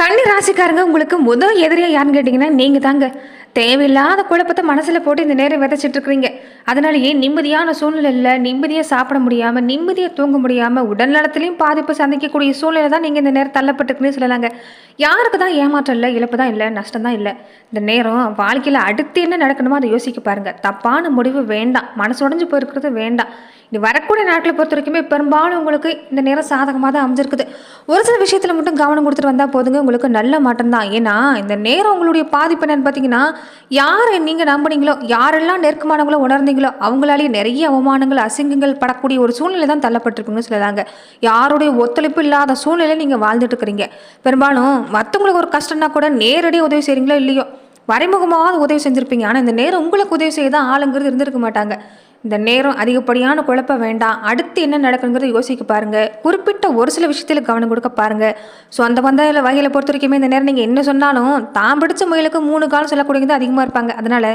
கன்னி ராசிக்காரங்க உங்களுக்கு முதல் எதிரியா யாருன்னு கேட்டிங்கன்னா நீங்கள் தாங்க தேவையில்லாத குழப்பத்தை மனசில் போட்டு இந்த நேரம் விதைச்சிட்டு இருக்கிறீங்க அதனாலேயே நிம்மதியான சூழ்நிலை இல்லை நிம்மதியாக சாப்பிட முடியாமல் நிம்மதியாக தூங்க முடியாமல் உடல் நலத்திலையும் பாதிப்பு சந்திக்கக்கூடிய சூழ்நிலை தான் நீங்கள் இந்த நேரம் தள்ளப்பட்டுக்குன்னு சொல்லலாங்க. யாருக்கு தான் ஏமாற்றம் இல்லை இழப்பு தான் இல்லை நஷ்டம் தான் இல்லை. இந்த நேரம் வாழ்க்கையில் அடுத்து என்ன நடக்கணுமோ அதை யோசிக்க பாருங்கள் தப்பான முடிவு வேண்டாம். மனசுடஞ்சி போயிருக்கிறது வேண்டாம். இது வரக்கூடிய நாட்களை பொறுத்த வரைக்குமே பெரும்பாலும் உங்களுக்கு இந்த நேரம் சாதகமாக தான் அமைஞ்சிருக்குது. ஒரு சில விஷயத்தில் மட்டும் கவனம் கொடுத்துட்டு வந்தால் போதுங்க. உங்களுக்கு நல்ல மாற்றம் தான் ஏன்னா இந்த நேரம் உங்களுடைய பாதிப்பு என்னன்னு பார்த்தீங்கன்னா யாரை நீங்கள் நம்புனீங்களோ யாரெல்லாம் நெருக்கமானவங்களோ உணர்ந்தீங்களோ அவங்களாலேயே நிறைய அவமானங்கள் அசிங்கங்கள் படக்கூடிய ஒரு சூழ்நிலை தான் தள்ளப்பட்டிருக்குன்னு சொல்லலாங்க. யாருடைய ஒத்துழைப்பு இல்லாத சூழ்நிலை நீங்கள் வாழ்ந்துட்டு இருக்கிறீங்க. பெரும்பாலும் மற்றவங்களுக்கு ஒரு கஷ்டம்னா கூட நேரடியாக உதவி செய்கிறீங்களோ இல்லையோ? மறைமுகமாக உதவி செஞ்சுருப்பீங்க. ஆனால் இந்த நேரம் உங்களுக்கு உதவி செய்ய தான் ஆளுங்கிறது இருந்திருக்க மாட்டாங்க. இந்த நேரம் அதிகப்படியான குழப்பம் வேண்டாம். அடுத்து என்ன நடக்குங்கிறத யோசிக்க பாருங்க. குறிப்பிட்ட ஒரு சில விஷயத்தில் கவனம் கொடுக்க பாருங்க. ஸோ அந்த இல்லை வகையில் பொறுத்த வரைக்குமே இந்த நேரம் நீங்கள் என்ன சொன்னாலும் தான் பிடிச்ச முயலுக்கு மூணு காலம் சொல்லக்கூடியது அதிகமாக இருப்பாங்க. அதனால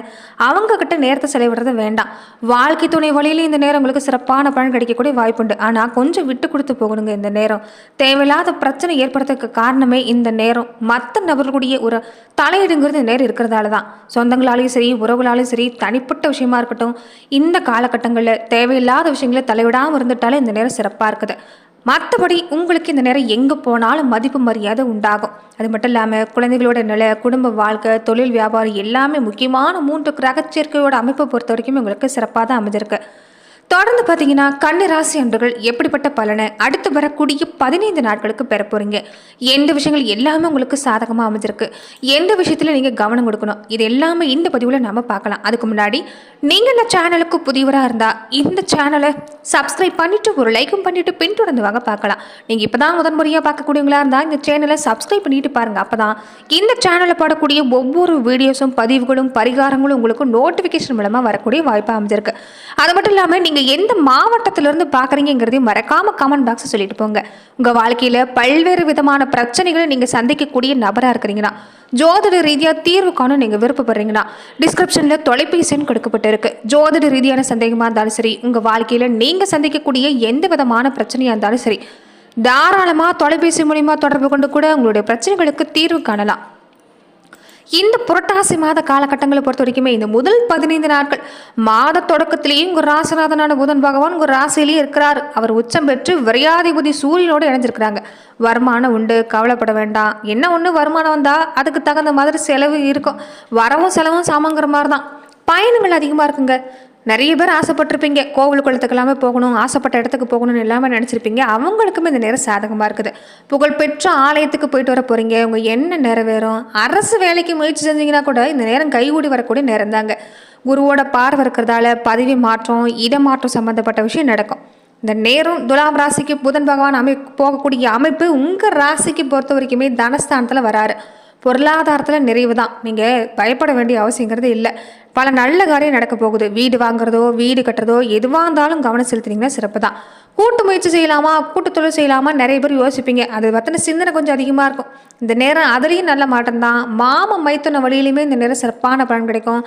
அவங்க கிட்ட நேரத்தை செலவிடுறது வேண்டாம். வாழ்க்கை துணை வழியில இந்த நேரம் உங்களுக்கு சிறப்பான பலன் கிடைக்கக்கூடிய வாய்ப்புண்டு ஆனால் கொஞ்சம் விட்டு கொடுத்து போகணுங்க இந்த நேரம். தேவையில்லாத பிரச்சனை ஏற்படுறதுக்கு காரணமே இந்த நேரம். மற்ற நபர்களுடைய ஒரு தலையீடுங்கிறது இந்த நேரம் இருக்கிறதால தான் சொந்தங்களாலையும் சரி உறவுகளாலையும் சரி தனிப்பட்ட விஷயமா இருக்கட்டும் இந்த காலகட்டங்களில் தேவையில்லாத விஷயங்களை தலைவிடாமல் இருந்துட்டாலே இந்த நேரம் சிறப்பாக இருக்குது. மற்றபடி உங்களுக்கு இந்த நேரம் எங்கே போனாலும் மதிப்பு மரியாதை உண்டாகும். அது மட்டும் இல்லாமல் குழந்தைகளோட நிலை குடும்ப வாழ்க்கை தொழில் வியாபாரம் எல்லாமே முக்கியமான மூன்று கிரகச்சேர்க்கையோட அமைப்பை பொறுத்த வரைக்கும் உங்களுக்கு சிறப்பாக தான் அமைஞ்சிருக்கு. தொடர்ந்து பார்த்தீங்கன்னா கன்னி ராசி அன்பர்கள் எப்படிப்பட்ட பலனை அடுத்து வரக்கூடிய பதினைந்து நாட்களுக்கு பெற போறீங்க. எந்த விஷயங்கள் எல்லாமே உங்களுக்கு சாதகமாக அமைஞ்சிருக்கு. எந்த விஷயத்தில் நீங்கள் கவனம் கொடுக்கணும்? இது எல்லாமே இந்த பதிவில் நம்ம பார்க்கலாம். அதுக்கு முன்னாடி நீங்கள் இந்த சேனலுக்கு புதியவராக இருந்தால் இந்த சேனலை சப்ஸ்கிரைப் பண்ணிட்டு ஒரு லைக்கும் பண்ணிட்டு பின்தொடர்ந்து வாங்க பார்க்கலாம். நீங்கள் இப்போ தான் முதன் முறையாக பார்க்கக்கூடியவங்களா இருந்தால் இந்த சேனலை சப்ஸ்கிரைப் பண்ணிட்டு பாருங்க. அப்போ தான் இந்த சேனலில் பாடக்கூடிய ஒவ்வொரு வீடியோஸும் பதிவுகளும் பரிகாரங்களும் உங்களுக்கு நோட்டிஃபிகேஷன் மூலமாக வரக்கூடிய வாய்ப்பு அமைஞ்சிருக்கு. அது மட்டும் இல்லாமல் நீங்கள் எந்த மாவட்டத்திலிருந்து பார்க்குறீங்கிறதையும் மறக்காமல் கமெண்ட் பாக்ஸை சொல்லிட்டு போங்க. உங்கள் வாழ்க்கையில் பல்வேறு விதமான பிரச்சனைகளை நீங்கள் சந்திக்கக்கூடிய நபராக இருக்கிறீங்கன்னா ஜோதிட ரீதியாக தீர்வு காணும் நீங்கள் விருப்பப்படுறீங்கன்னா டிஸ்கிரிப்ஷனில் தொலைபேசின்னு கொடுக்கப்பட்டிருக்கு. ஜோதிட ரீதியான சந்தேகமாக இருந்தாலும் சரி உங்கள் வாழ்க்கையில் நீங்கள் சந்திக்கக்கூடிய எந்த விதமான பிரச்சனையாக இருந்தாலும் சரி தாராளமாக தொலைபேசி மூலிமா தொடர்பு கொண்டு கூட உங்களுடைய பிரச்சனைகளுக்கு தீர்வு காணலாம். இந்த புரட்டாசி மாத காலகட்டங்களை பொறுத்த வரைக்குமே இந்த முதல் பதினைந்து நாட்கள் மாத தொடக்கத்திலேயே உங்கள் ராசிநாதனான புதன் பகவான் உங்கள் ராசியிலேயே இருக்கிறார். அவர் உச்சம் பெற்று விரையாதிபதி சூரியனோடு இணைஞ்சிருக்கிறாங்க. வருமானம் உண்டு கவலைப்பட வேண்டாம். என்ன ஒன்று வருமானம் வந்தால் அதுக்கு தகுந்த மாதிரி செலவு இருக்கும். வரவும் செலவும் சமங்கிற மாதிரி தான் பயணங்கள் அதிகமாக இருக்குங்க. நிறைய பேர் ஆசைப்பட்டிருப்பீங்க. கோவில் குளத்துக்கு போகணும் ஆசைப்பட்ட இடத்துக்கு போகணும்னு எல்லாமே நினச்சிருப்பீங்க. அவங்களுக்குமே இந்த நேரம் சாதகமாக இருக்குது. புகழ்பெற்ற ஆலயத்துக்கு போயிட்டு வர போகிறீங்க உங்கள் என்ன நிறைவேறும். அரசு வேலைக்கு முயற்சி செஞ்சீங்கன்னா கூட இந்த நேரம் கைகூடி வரக்கூடிய நேரம் தாங்க. குருவோட பார்வை இருக்கிறதால பதவி மாற்றம் இடமாற்றம் சம்மந்தப்பட்ட விஷயம் நடக்கும். இந்த நேரம் துலாம் ராசிக்கு புதன் பகவான் அமை போகக்கூடிய அமைப்பு உங்கள் ராசிக்கு பொறுத்த வரைக்குமே தனஸ்தானத்தில் வராரு. பொருளாதாரத்தில் நிறைவு தான் நீங்கள் பயப்பட வேண்டிய அவசியங்கிறது இல்லை. பல நல்ல காரியம் நடக்க போகுது. வீடு வாங்குறதோ வீடு கட்டுறதோ எதுவாக இருந்தாலும் கவனம் செலுத்துனீங்கன்னா சிறப்பு தான் கூட்டு முயற்சி செய்யலாமா? கூட்டு தொழில் செய்யலாமா? நிறைய பேர் யோசிப்பீங்க. அது பற்றின சிந்தனை கொஞ்சம் அதிகமாக இருக்கும். இந்த நேரம் அதுலேயும் நல்ல மாற்றம் தான். மாம மைத்துன வழியிலையுமே இந்த நேரம் சிறப்பான பலன் கிடைக்கும்.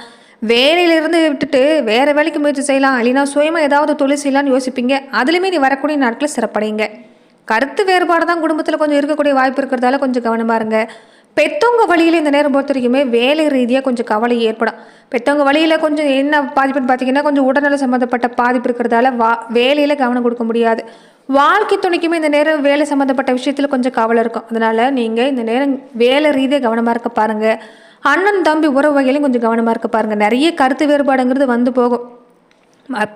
வேலையிலிருந்து விட்டுட்டு வேறு வேலைக்கு முயற்சி செய்யலாம். இல்லைன்னா சுயமாக ஏதாவது தொழில் செய்யலாம்னு யோசிப்பீங்க. அதுலேயுமே நீ வரக்கூடிய நாட்களில் சிறப்படைங்க கருத்து வேறுபாடு தான் குடும்பத்தில் கொஞ்சம் இருக்கக்கூடிய வாய்ப்பு இருக்கிறதால கொஞ்சம் கவனமாக இருங்க. பெத்தவங்க வழியில் இந்த நேரம் பொறுத்த வரைக்குமே வேலை ரீதியாக கொஞ்சம் கவலை ஏற்படும். பெற்றவங்க வழியில் கொஞ்சம் என்ன பாதிப்புன்னு பார்த்தீங்கன்னா கொஞ்சம் உடல்நல சம்மந்தப்பட்ட பாதிப்பு இருக்கிறதால வா வேலையில் கவனம் கொடுக்க முடியாது. வாழ்க்கை துணைக்குமே இந்த நேரம் வேலை சம்மந்தப்பட்ட விஷயத்தில் கொஞ்சம் கவலை இருக்கும். அதனால் நீங்கள் இந்த நேரம் வேலை ரீதியாக கவனமாக இருக்க பாருங்கள் அண்ணன் தம்பி உறவு வகையிலையும் கொஞ்சம் கவனமாக இருக்க பாருங்கள் நிறைய கருத்து வேறுபாடுங்கிறது வந்து போகும்.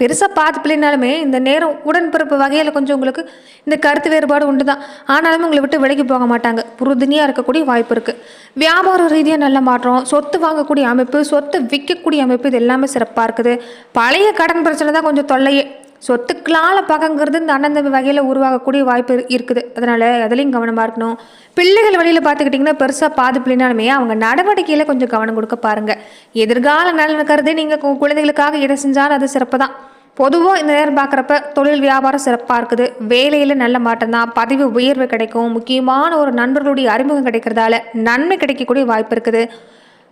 பெருசாக பார்த்து பிள்ளைனாலுமே இந்த நேரம் உடன்பிறப்பு வகையில் கொஞ்சம் உங்களுக்கு இந்த கருத்து வேறுபாடு உண்டு தான் ஆனாலுமே உங்களை விட்டு விலகி போக மாட்டாங்க. உறுதுணையாக இருக்கக்கூடிய வாய்ப்பு இருக்குது வியாபார ரீதியாக நல்ல மாற்றம் சொத்து வாங்கக்கூடிய அமைப்பு சொத்து விற்கக்கூடிய அமைப்பு இது எல்லாமே சிறப்பாக இருக்குது. பழைய கடன் பிரச்சனை தான் கொஞ்சம் தொல்லையே. சொத்துக்களால் பகங்கிறது இந்த அண்ணன் தம்பி வகையில் உருவாகக்கூடிய வாய்ப்பு இருக்குது. அதனால் அதுலேயும் கவனமாக இருக்கணும். பிள்ளைகள் வழியில் பார்த்துக்கிட்டிங்கன்னா பெருசாக பாதிப்பில்லைனாலுமே அவங்க நடவடிக்கையில் கொஞ்சம் கவனம் கொடுக்க பாருங்கள் எதிர்கால நலன் கருதி நீங்கள் குழந்தைகளுக்காக எதை செஞ்சாலும் அது சிறப்பு தான் பொதுவாக இந்த நேரம் பார்க்குறப்ப தொழில் வியாபாரம் சிறப்பாக இருக்குது. வேலையில் நல்ல மாற்றம் தான் பதவி உயர்வு கிடைக்கும். முக்கியமான ஒரு நண்பர்களுடைய அறிமுகம் கிடைக்கிறதால நன்மை கிடைக்கக்கூடிய வாய்ப்பு இருக்குது.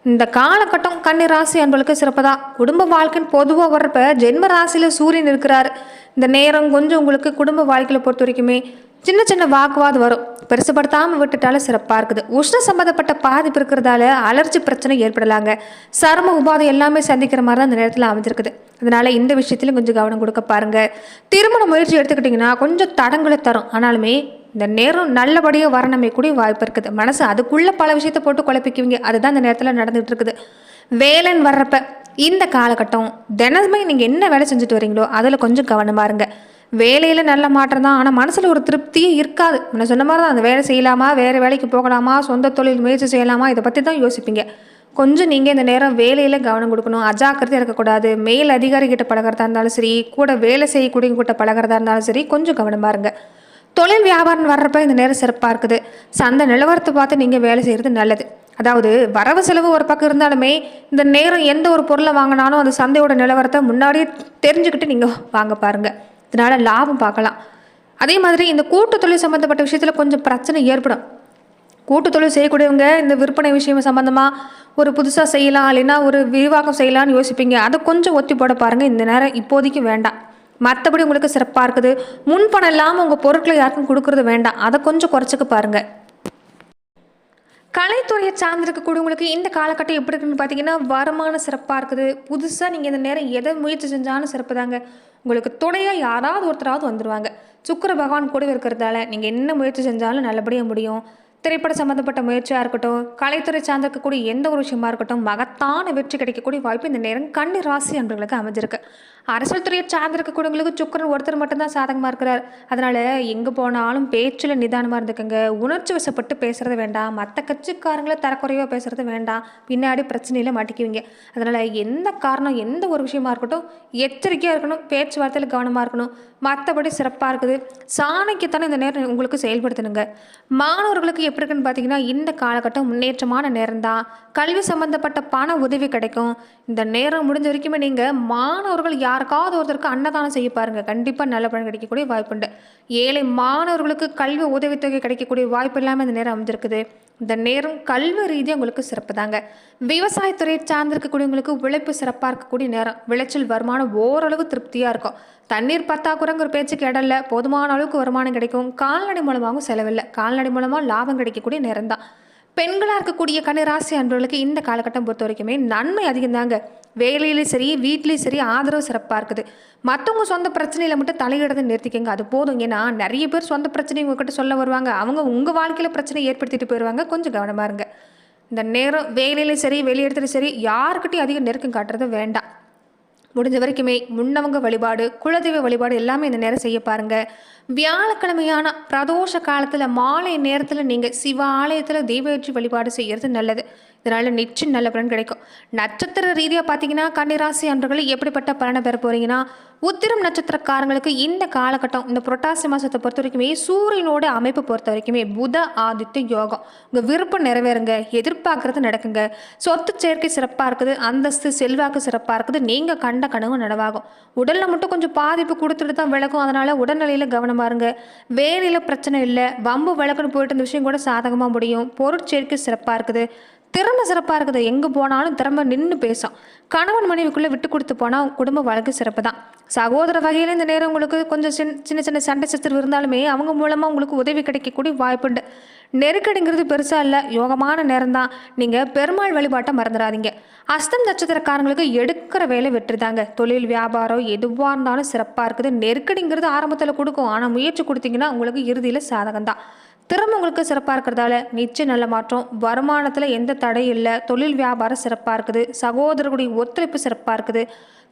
இந்த காலகட்டம் கன்னி ராசி அன்பளுக்கு சிறப்பு தான் குடும்ப வாழ்க்கைன்னு பொதுவாக வர்றப்ப ஜென்ம ராசியில் சூரியன் இருக்கிறார். இந்த நேரம் கொஞ்சம் உங்களுக்கு குடும்ப வாழ்க்கையில் பொறுத்த வரைக்குமே சின்ன சின்ன வாக்குவாதம் வரும். பெருசுப்படுத்தாமல் விட்டுட்டாலும் சிறப்பாக இருக்குது. உஷ்ண சம்மந்தப்பட்ட பாதிப்பு இருக்கிறதால அலர்ஜி பிரச்சனை ஏற்படலாங்க. சரும உபாதை எல்லாமே சந்திக்கிற மாதிரி தான் இந்த நேரத்தில் அமைஞ்சிருக்குது. அதனால் இந்த விஷயத்திலும் கொஞ்சம் கவனம் கொடுக்க பாருங்கள் திருமண முயற்சி எடுத்துக்கிட்டிங்கன்னா கொஞ்சம் தடங்களை தரும். ஆனாலுமே இந்த நேரம் நல்லபடியாக வரணுமே கூடிய வாய்ப்பு இருக்குது. மனசு அதுக்குள்ளே பல விஷயத்தை போட்டு குழப்பிக்குவீங்க. அதுதான் இந்த நேரத்தில் நடந்துகிட்டு இருக்குது. வேலைன்னு வர்றப்ப இந்த காலகட்டம் தினமே நீங்கள் என்ன வேலை செஞ்சுட்டு வரீங்களோ அதில் கொஞ்சம் கவனமாக இருங்க. வேலையில் நல்ல மாற்றம் தான். ஆனால் மனசில் ஒரு திருப்தியே இருக்காது. நான் சொன்ன மாதிரி தான் அந்த வேலை செய்யலாமா வேறு வேலைக்கு போகலாமா சொந்த தொழில் முயற்சி செய்யலாமா இதை பற்றி தான் யோசிப்பீங்க. கொஞ்சம் நீங்கள் இந்த நேரம் வேலையில் கவனம் கொடுக்கணும். அஜாக்கிரதை இருக்கக்கூடாது. மேல் அதிகாரிகிட்ட பழகிறதா இருந்தாலும் சரி கூட வேலை செய்யக்கூடிய கிட்ட பழகிறதா இருந்தாலும் சரி கொஞ்சம் கவனமாக இருங்க. தொழில் வியாபாரம் வர்றப்ப இந்த நேரம் சிறப்பாக இருக்குது. சந்தை நிலவரத்தை பார்த்து நீங்கள் வேலை செய்கிறது நல்லது. அதாவது வரவு செலவு ஒரு பக்கம் இருந்தாலுமே இந்த நேரம் எந்த ஒரு பொருளை வாங்கினாலும் அந்த சந்தையோட நிலவரத்தை முன்னாடியே தெரிஞ்சுக்கிட்டு நீங்கள் வாங்க பாருங்கள் இதனால் லாபம் பார்க்கலாம். அதே மாதிரி இந்த கூட்டு தொழில் சம்மந்தப்பட்ட விஷயத்தில் கொஞ்சம் பிரச்சனை ஏற்படும். கூட்டு தொழில் செய்யக்கூடியவங்க இந்த விற்பனை விஷயம் சம்மந்தமாக ஒரு புதுசாக செய்யலாம் இல்லைன்னா ஒரு விரிவாக்கம் செய்யலாம்னு யோசிப்பீங்க. அதை கொஞ்சம் ஒத்தி போட பாருங்கள் இந்த நேரம் இப்போதைக்கு வேண்டாம். மற்றபடி உங்களுக்கு சிறப்பாக இருக்குது. முன்பணம் இல்லாமல் உங்கள் பொருட்களை யாருக்கும் கொடுக்கறது வேண்டாம். அதை கொஞ்சம் குறைச்சிக்க பாருங்கள் கலைத்துறையை சார்ந்திருக்கக்கூடியவங்களுக்கு இந்த காலகட்டம் எப்படி இருக்குன்னு பார்த்தீங்கன்னா வருமானம் சிறப்பாக இருக்குது. புதுசாக நீங்கள் இந்த நேரம் எதை முயற்சி செஞ்சாலும் சிறப்பு தாங்க உங்களுக்கு துணையாக யாராவது ஒருத்தராவது வந்துடுவாங்க சுக்கிர பகவான் கூட இருக்கிறதால நீங்கள் என்ன முயற்சி செஞ்சாலும் நல்லபடியாக முடியும். திரைப்பட சம்மந்தப்பட்ட முயற்சியாக இருக்கட்டும் கலைத்துறை சார்ந்திருக்கக்கூடிய எந்த ஒரு விஷயமா இருக்கட்டும் மகத்தான வெற்றி கிடைக்கக்கூடிய வாய்ப்பு இந்த நேரம் கண்ணி ராசி அன்பர்களுக்கு அமைஞ்சிருக்கு. அரசியல் துறையை சார்ந்திருக்கக்கூடியவங்களுக்கு சுக்கரன் ஒருத்தர் மட்டும்தான் சாதகமாக இருக்கிறார். அதனால் எங்கே போனாலும் பேச்சில் நிதானமாக இருந்துக்கங்க. உணர்ச்சி வசப்பட்டு பேசுகிறது வேண்டாம். மற்ற கட்சிக்காரங்களை தரக்குறைவாக பேசுகிறது வேண்டாம். பின்னாடி பிரச்சனையில் மாட்டிக்குவீங்க. அதனால் எந்த காரணம் எந்த ஒரு விஷயமா இருக்கட்டும் எச்சரிக்கையாக இருக்கணும் பேச்சுவார்த்தையில் கவனமாக இருக்கணும். மற்றபடி சிறப்பாக இருக்குது. சாணக்கியத்தானே இந்த நேரம் உங்களுக்கு செயல்படுத்தணுங்க. மாணவர்களுக்கு எப்படி இருக்குன்னு பார்த்தீங்கன்னா இந்த காலகட்டம் முன்னேற்றமான நேரம் தான் கல்வி சம்மந்தப்பட்ட பண உதவி கிடைக்கும். இந்த நேரம் முடிஞ்ச வரைக்குமே நீங்கள் மாணவர்கள் யார் யாருக்காவது ஒருத்தருக்கு அன்னதானம் செய்ய பாருங்கள் கண்டிப்பாக நல்ல பலன் கிடைக்கக்கூடிய வாய்ப்புண்டு ஏழை மாணவர்களுக்கு கல்வி உதவித்தொகை கிடைக்கக்கூடிய வாய்ப்பு இல்லாமல் இந்த நேரம் அமைஞ்சிருக்குது. இந்த நேரம் கல்வி ரீதியாக உங்களுக்கு சிறப்பு தாங்க. விவசாயத்துறையை சார்ந்திருக்கக்கூடியவங்களுக்கு உழைப்பு சிறப்பாக இருக்கக்கூடிய நேரம். விளைச்சல் வருமானம் ஓரளவு திருப்தியாக இருக்கும். தண்ணீர் பத்தாக்குறங்கிற பேச்சுக்கு இடம் போதுமான அளவுக்கு வருமானம் கிடைக்கும். கால்நடை மூலமாகவும் செலவில்லை. கால்நடை மூலமாக லாபம் கிடைக்கக்கூடிய நேரம் தான். பெண்களாக இருக்கக்கூடிய கன்னிராசி அன்பர்களுக்கு இந்த காலகட்டம் பொறுத்த வரைக்குமே நன்மை அதிகம் தாங்க வேலையிலையும் சரி வீட்லேயும் சரி ஆதரவு சிறப்பாக இருக்குது. மற்றவங்க சொந்த பிரச்சனையில் மட்டும் தலையிடதை நிறுத்திக்கங்க. அது போதும். ஏன்னா நிறைய பேர் சொந்த பிரச்சனை உங்ககிட்ட சொல்ல வருவாங்க. அவங்க உங்கள் வாழ்க்கையில் பிரச்சனை ஏற்படுத்திட்டு போயிடுவாங்க கொஞ்சம் கவனமாக இருங்க. இந்த நேரம் வேலையிலையும் சரி வெளியிடத்துலையும் சரி யாருக்கிட்டையும் அதிக நெருக்கம் காட்டுறது வேண்டாம். முடிஞ்ச வரைக்குமே முன்னவங்க வழிபாடு குலதெய்வ வழிபாடு எல்லாமே இந்த நேரம் செய்ய பாருங்க. வியாழக்கிழமையான பிரதோஷ காலத்தில் மாலை நேரத்தில் நீங்கள் சிவ ஆலயத்தில் தெய்வ வழிபாடு செய்கிறது நல்லது. இதனால் நிச்சயம் நல்ல பலன் கிடைக்கும். நட்சத்திர ரீதியாக பார்த்தீங்கன்னா கன்னிராசி அன்றர்கள் எப்படிப்பட்ட பலனை பெற போகிறீங்கன்னா உத்திரம் நட்சத்திரக்காரங்களுக்கு இந்த காலகட்டம் இந்த புரட்டாசி மாதத்தை பொறுத்த வரைக்குமே சூரியனோட அமைப்பு பொறுத்த வரைக்குமே புத ஆதித்ய யோகம். உங்கள் விருப்பம் நிறைவேறுங்க எதிர்பார்க்கறது நடக்குங்க. சொத்து சேர்க்கை சிறப்பாக இருக்குது அந்தஸ்து செல்வாக்கு சிறப்பாக இருக்குது நீங்கள் கண்ட கனவு நனவாகும். உடலில் மட்டும் கொஞ்சம் பாதிப்பு கொடுத்துட்டு தான் விளக்கும் அதனால் உடல்நிலையில் கவனமாக இருங்க. வேலையில் பிரச்சனை இல்லை வம்பு விளக்குன்னு போயிட்டு இந்த விஷயம் கூட சாதகமாக முடியும். பொருட்சேர்க்கை சிறப்பாக இருக்குது. திறமை சிறப்பாக இருக்குது. எங்கே போனாலும் திறமை நின்று பேசும். கணவன் மனைவிக்குள்ளே விட்டு கொடுத்து போனால் குடும்ப வழக்கு சிறப்பு தான். சகோதர வகையில் இந்த நேரம் உங்களுக்கு கொஞ்சம் சின்ன சின்ன சின்ன சண்டை சச்சரவு இருந்தாலுமே அவங்க மூலமாக உங்களுக்கு உதவி கிடைக்கக்கூடிய வாய்ப்புண்டு நெருக்கடிங்கிறது பெருசாக இல்லை. யோகமான நேரம் தான். நீங்கள் பெருமாள் வழிபாட்டை மறந்துடாதீங்க அஸ்தம் நட்சத்திரக்காரங்களுக்கு எடுக்கிற வேலை வெற்றிதாங்க. தொழில் வியாபாரம் எதுவாக இருந்தாலும் சிறப்பாக இருக்குது. நெருக்கடிங்கிறது ஆரம்பத்தில் கொடுக்கும். ஆனால் முயற்சி கொடுத்தீங்கன்னா உங்களுக்கு இறுதியில் சாதகம் தான் திறமை உங்களுக்கு சிறப்பாக இருக்கிறதால நிச்சயம் நல்ல மாற்றம். வருமானத்தில் எந்த தடையும் இல்லை. தொழில் வியாபாரம் சிறப்பாக இருக்குது. சகோதரர்களுடைய ஒத்துழைப்பு சிறப்பாக இருக்குது.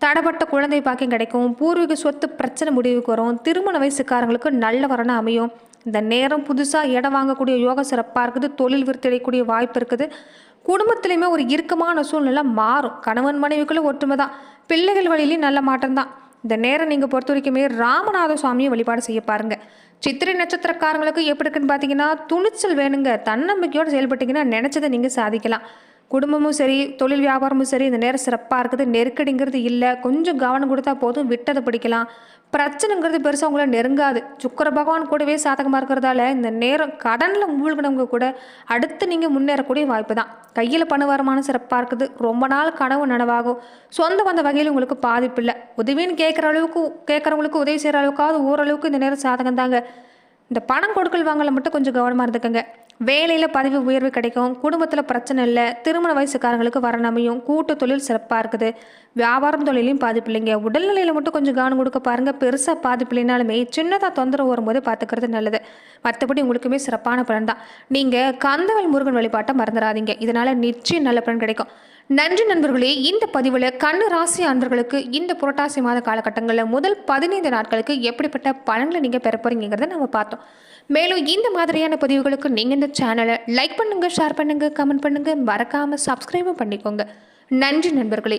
தடைப்பட்ட குழந்தை பாக்கியம் கிடைக்கும். பூர்வீக சொத்து பிரச்சனை முடிவுக்கு வரும். திருமண வயசுக்காரங்களுக்கு நல்ல வரணும் அமையும். இந்த நேரம் புதுசாக இடம் வாங்கக்கூடிய யோகம் சிறப்பாக இருக்குது. தொழில் விருத்தடையக்கூடிய வாய்ப்பு இருக்குது. குடும்பத்துலேயுமே ஒரு இறுக்கமான சூழ்நிலை மாறும். கணவன் மனைவிக்குள்ளே ஒற்றுமை தான். பிள்ளைகள் வழியிலையும் நல்ல மாற்றம் தான். இந்த நேரம் நீங்கள் பொறுத்த வரைக்குமே ராமநாத சுவாமியை வழிபாடு செய்ய பாருங்கள் சித்திரை நட்சத்திரக்காரங்களுக்கு எப்படி இருக்குன்னு பார்த்தீங்கன்னா துணிச்சல் வேணுங்க. தன்னம்பிக்கையோடு செயல்பட்டீங்கன்னா நினச்சதை நீங்கள் சாதிக்கலாம். குடும்பமும் சரி தொழில் வியாபாரமும் சரி இந்த நேரம் சிறப்பாக இருக்குது. நெருக்கடிங்கிறது இல்லை. கொஞ்சம் கவனம் கொடுத்தா போதும். விட்டதை பிடிக்கலாம். பிரச்சனைங்கிறது பெருசாக உங்களை நெருங்காது. சுக்கர பகவான் கூடவே சாதகமாக இருக்கிறதால இந்த நேரம் கடனில் மூழ்கினவங்க கூட அடுத்து நீங்கள் முன்னேறக்கூடிய வாய்ப்பு தான். கையில் பண வருமானம் சிறப்பாக இருக்குது. ரொம்ப நாள் கனவு நனவாகும். சொந்த வந்த வகையில் உங்களுக்கு பாதிப்பு இல்லை. உதவின்னு கேட்குற அளவுக்கு கேட்குறவங்களுக்கு உதவி செய்கிற அளவுக்காவது ஓரளவுக்கு இந்த நேரம் சாதகம் தாங்க இந்த பணம் கொடுக்கல் வாங்கல மட்டும் கொஞ்சம் கவனமாக இருந்துக்கங்க. வேலையில் பதவி உயர்வு கிடைக்கும் குடும்பத்தில் பிரச்சனை இல்லை திருமண வயசுக்காரங்களுக்கு வர அமையும் கூட்டு தொழில் சிறப்பாக இருக்குது. வியாபாரம் தொழிலையும் பாதிப்பு இல்லைங்க உடல்நிலையில் மட்டும் கொஞ்சம் கவனம் கொடுக்க பாருங்கள் பெருசாக பாதிப்பு இல்லைனாலுமே சின்னதாக தொந்தரவு வரும்போது பார்த்துக்கிறது நல்லது. மற்றபடி உங்களுக்குமே சிறப்பான பலன் தான். நீங்கள் கந்தவல் முருகன் வழிபாட்டை மறந்துடாதீங்க. இதனால் நிச்சயம் நல்ல பலன் கிடைக்கும். நன்றி நண்பர்களே இந்த பதிவில் கண்ணு ராசி அன்பர்களுக்கு இந்த புரட்டாசி மாத காலகட்டங்களில் முதல் பதினைந்து நாட்களுக்கு எப்படிப்பட்ட பலன்களை நீங்கள் பெற போகிறீங்கிறத நம்ம பார்த்தோம். மேலும் இந்த மாதிரியான பதிவுகளுக்கு நீங்கள் இந்த சேனலை லைக் பண்ணுங்கள் ஷேர் பண்ணுங்கள் கமெண்ட் பண்ணுங்கள் மறக்காமல் சப்ஸ்கிரைபும் பண்ணிக்கோங்க. நன்றி நண்பர்களே.